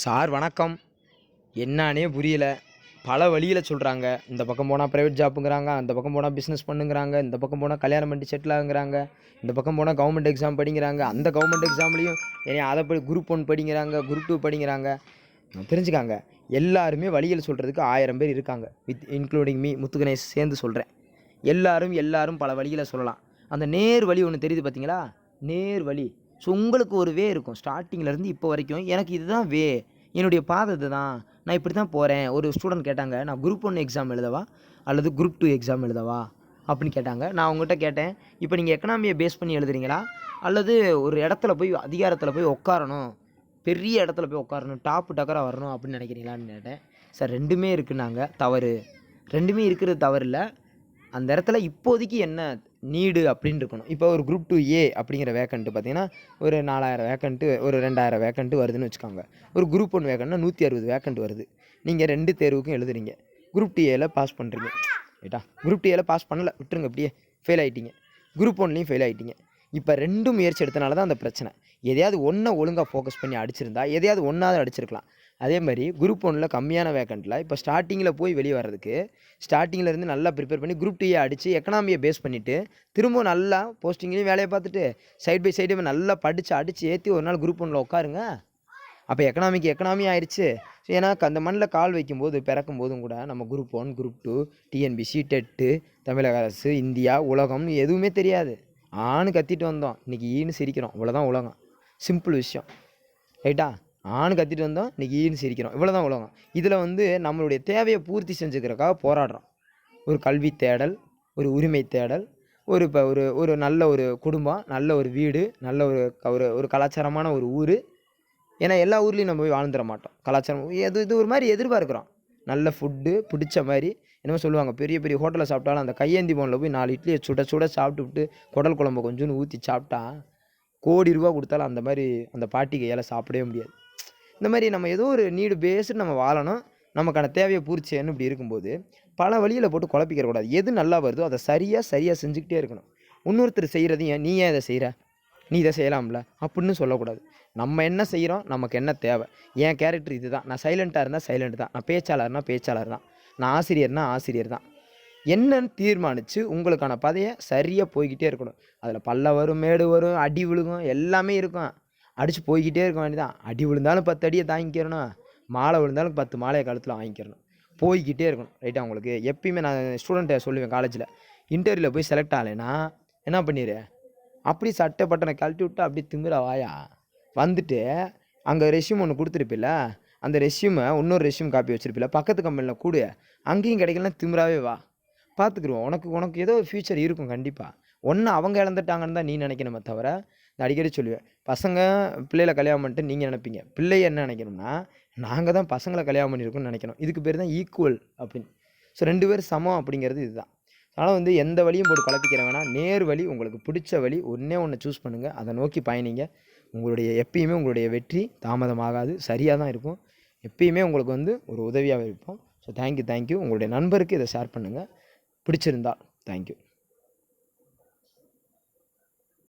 Sir வணக்கம். என்னானே புரியல. பல வழியில் சொல்கிறாங்க இந்த பக்கம் போனால் ப்ரைவேட் ஜாப்புங்கிறாங்க அந்த பக்கம் போனால் பிஸ்னஸ் பண்ணுங்கிறாங்க இந்த பக்கம் போனால் கல்யாணம் பண்ணி செட்டில் ஆகுங்கிறாங்க இந்த பக்கம் போனால் கவர்மெண்ட் எக்ஸாம் படிங்கிறாங்க அந்த கவர்மெண்ட் எக்ஸாம்லேயும் ஏன்னா அதை படி குரூப் ஒன் படிங்கிறாங்க குரூப் டூ படிங்கிறாங்க. தெரிஞ்சுக்காங்க. எல்லாருமே வழியில் சொல்கிறதுக்கு ஆயிரம் பேர் இருக்காங்க. வித் இன்க்ளூடிங் மீ முத்துகணேஷ் சேர்ந்து சொல்கிறேன் எல்லாரும் எல்லாரும் பல வழியில் சொல்லலாம். அந்த நேர் வழி ஒன்று தெரியுது பார்த்தீங்களா நேர் வழி. ஸோ உங்களுக்கு ஒரு வே இருக்கும். ஸ்டார்டிங்லேருந்து இப்போ வரைக்கும் எனக்கு இதுதான் வே என்னுடைய பாதை இதுதான். நான் இப்படி தான் போகிறேன் ஒரு ஸ்டூடெண்ட் கேட்டாங்க நான் குரூப் ஒன் எக்ஸாம் எழுதவா? அல்லது குரூப் டூ எக்ஸாம் எழுதவா? அப்படின்னு கேட்டாங்க. நான் அவங்ககிட்ட கேட்டேன் இப்போ நீங்கள் எக்கனாமியை பேஸ் பண்ணி எழுதுறீங்களா? அல்லது ஒரு இடத்துல போய் அதிகாரத்தில் போய் உட்காரணும் பெரிய இடத்துல போய் உட்காரணும் டாப்பு டக்கராக வரணும். அப்படின்னு நினைக்கிறீங்களான்னு கேட்டேன். சார் ரெண்டுமே இருக்குன்னாங்க. தவறு. ரெண்டுமே இருக்கிறது தவறு இல்லை. அந்த இடத்துல இப்போதைக்கு என்ன நீடு அப்படின்னு இருக்கணும். இப்போ ஒரு குரூப் டூ ஏ அப்படிங்கிற வேக்கண்ட்டு பார்த்தீங்கன்னா ஒரு நாலாயிரம் வேக்கண்ட்டு ஒரு ரெண்டாயிரம் வேக்கண்ட்டு வருதுன்னு வச்சுக்கோங்க. ஒரு குரூப் ஒன் வேக்கண்ட்னா நூற்றி அறுபது வேக்கண்ட் வருது. நீங்கள் ரெண்டு தேர்வுக்கும் எழுதுறீங்க. குரூப் டி ஏல பாஸ் பண்ணுறீங்க ரைட்டா குரூப் டி ஏல பாஸ் பண்ணலை. விட்டுருங்க அப்படியே. ஃபெயில் ஆகிட்டீங்க குரூப் ஒன்லேயும் ஃபெயில் ஆகிட்டீங்க இப்போ ரெண்டும் முயற்சி எடுத்தனால தான் அந்த பிரச்சனை. எதையாவது ஒன்றை ஒழுங்காக ஃபோக்கஸ் பண்ணி அடிச்சிருந்தா எதையாவது ஒன்றாவது அடிச்சிருக்கலாம். அதே மாதிரி குரூப் ஒன்றில் கம்மியான வேக்கண்ட்டில் இப்போ ஸ்டார்டிங்கில் போய் வெளியே வர்றதுக்கு ஸ்டார்டிங்கில் இருந்து நல்லா ப்ரிப்பேர் பண்ணி குரூப் டூயை அடித்து எக்கனாமியை பேஸ் பண்ணிவிட்டு திரும்பவும் நல்லா போஸ்டிங்லேயும் வேலையை பார்த்துட்டு சைட் பை சைடு நல்லா படித்து அடித்து ஏற்றி ஒரு நாள் குரூப் ஒன்றில் உட்காருங்க. அப்போ எக்கனாமிக்கு எக்கனாமி ஆயிடுச்சு ஏன்னா அந்த மண்ணில் கால் வைக்கும்போது பிறக்கும் போதும் கூட நம்ம group one group two TNPSC TET தமிழக அரசு இந்தியா உலகம்னு எதுவுமே தெரியாது. ஆணு கத்திட்டு வந்தோம். இன்றைக்கி ஈன்னு சிரிக்கிறோம். இவ்வளோதான் உலகம். சிம்பிள் விஷயம். ரைட்டா ஆணு கத்திட்டு வந்தோம். இன்றைக்கி ஈன்னு சிரிக்கிறோம். இவ்வளோதான் உலகம். இதில் வந்து நம்மளுடைய தேவையை பூர்த்தி செஞ்சுக்கிறக்காக போராடுறோம். ஒரு கல்வி தேடல் ஒரு உரிமை தேடல் ஒரு இப்போ ஒரு ஒரு நல்ல ஒரு குடும்பம் நல்ல ஒரு வீடு நல்ல ஒரு ஒரு ஒரு கலாச்சாரமான ஒரு ஊர். ஏன்னா எல்லா ஊர்லேயும் நம்ம போய் வாழ்ந்துட மாட்டோம். கலாச்சாரம் எது இது ஒரு மாதிரி எதிர்பார்க்குறோம். நல்ல ஃபுட்டு பிடிச்ச மாதிரி என்னமோ சொல்லுவாங்க பெரிய பெரிய ஹோட்டலில் சாப்பிட்டாலும் அந்த கையேந்தி போனில் போய் நாலு இட்லியை சுட சுட சாப்பிட்டு விட்டு குடல் குழம்பு கொஞ்சோன்னு ஊற்றி சாப்பிட்டா கோடி ரூபா கொடுத்தாலும் அந்த மாதிரி அந்த பாட்டி கையால் சாப்பிடவே முடியாது. இந்த மாதிரி நம்ம ஏதோ ஒரு நீடு பேஸ்டு நம்ம வாழணும். நமக்கான தேவையை பூர்த்தி இப்படி இருக்கும்போது பல வழியில் போட்டு குழப்பிக்கிற கூடாது எது நல்லா வருதோ அதை சரியாக சரியாக செஞ்சுக்கிட்டே இருக்கணும். இன்னொருத்தர் செய்கிறதையும் நீ ஏன் இதை செய்கிற நீ இதை செய்யலாம்ல அப்படின்னு சொல்லக்கூடாது. நம்ம என்ன செய்கிறோம் நமக்கு என்ன தேவை? என் கேரக்டர் இதுதான். நான் சைலண்ட்டாக இருந்தால் சைலண்ட் தான். நான் பேச்சாளர்னா பேச்சாளர் தான். நான் ஆசிரியர்னா ஆசிரியர் தான். என்னன்னு தீர்மானித்து உங்களுக்கான பதையை சரியாக போய்கிட்டே இருக்கணும். அதில் பல்ல வரும் மேடு வரும் அடி விழுகும் எல்லாமே இருக்கும். அடித்து போய்கிட்டே இருக்க வேண்டியதான் அடி விழுந்தாலும் பத்து அடியை தாங்கிக்கிறணும். மாலை விழுந்தாலும் பத்து மாலையை கழுத்தில் வாங்கிக்கிறணும். போய்கிட்டே இருக்கணும். ரைட்டாக உங்களுக்கு? எப்பயுமே நான் ஸ்டூடெண்ட்டை சொல்லுவேன் காலேஜில் இன்டர்வியூவில் போய் செலக்ட் ஆகலைன்னா என்ன பண்ணிடு அப்படி சட்டை பட்டனை கழட்டி விட்டு அப்படி திமிர வாயா. வந்துட்டு அங்கே ரெஷ்யூம் ஒன்று கொடுத்துருப்பில்ல? அந்த ரெஷ்யூமை இன்னொரு ரெஷ்யூம் காப்பி வச்சுருப்பில்ல? பக்கத்து கம்பெனியில் கூடு. அங்கேயும் கிடைக்கலனா திமிராவே வா. பார்த்துக்குருவோம் உனக்கு உனக்கு ஏதோ ஒரு ஃப்யூச்சர் இருக்கும் கண்டிப்பாக ஒன்று அவங்க இழந்துட்டாங்கன்னு தான் நீ நினைக்கணுமே தவிர நான் அடிக்கடி சொல்லுவேன். பசங்க பிள்ளைகளை கல்யாணம் பண்ணிட்டு நீங்கள் நினைப்பீங்க. பிள்ளை என்ன நினைக்கணும்னா நாங்கள் தான் பசங்களை கல்யாணம் பண்ணியிருக்கோம்னு நினைக்கணும். இதுக்கு பேர் தான் ஈக்குவல் அப்படின்னு. ஸோ ரெண்டு பேர் சமம் அப்படிங்கிறது இதுதான். அதனால் வந்து எந்த வழியும் போட்டு குழப்பிக்கிற வேணாம். நேர் வழி உங்களுக்கு பிடிச்ச வழி ஒன்றே ஒன்று சூஸ் பண்ணுங்கள் அதை நோக்கி பயணிங்க. உங்களுடைய எப்பயுமே உங்களுடைய வெற்றி தாமதமாகாது. சரியாக தான் இருக்கும். எப்பயுமே உங்களுக்கு வந்து ஒரு உதவியாக இருப்போம். ஸோ தேங்க்யூ தேங்க்யூ உங்களுடைய நண்பருக்கு இதை ஷேர் பண்ணுங்கள் பிடிச்சிருந்தால் தேங்க்யூ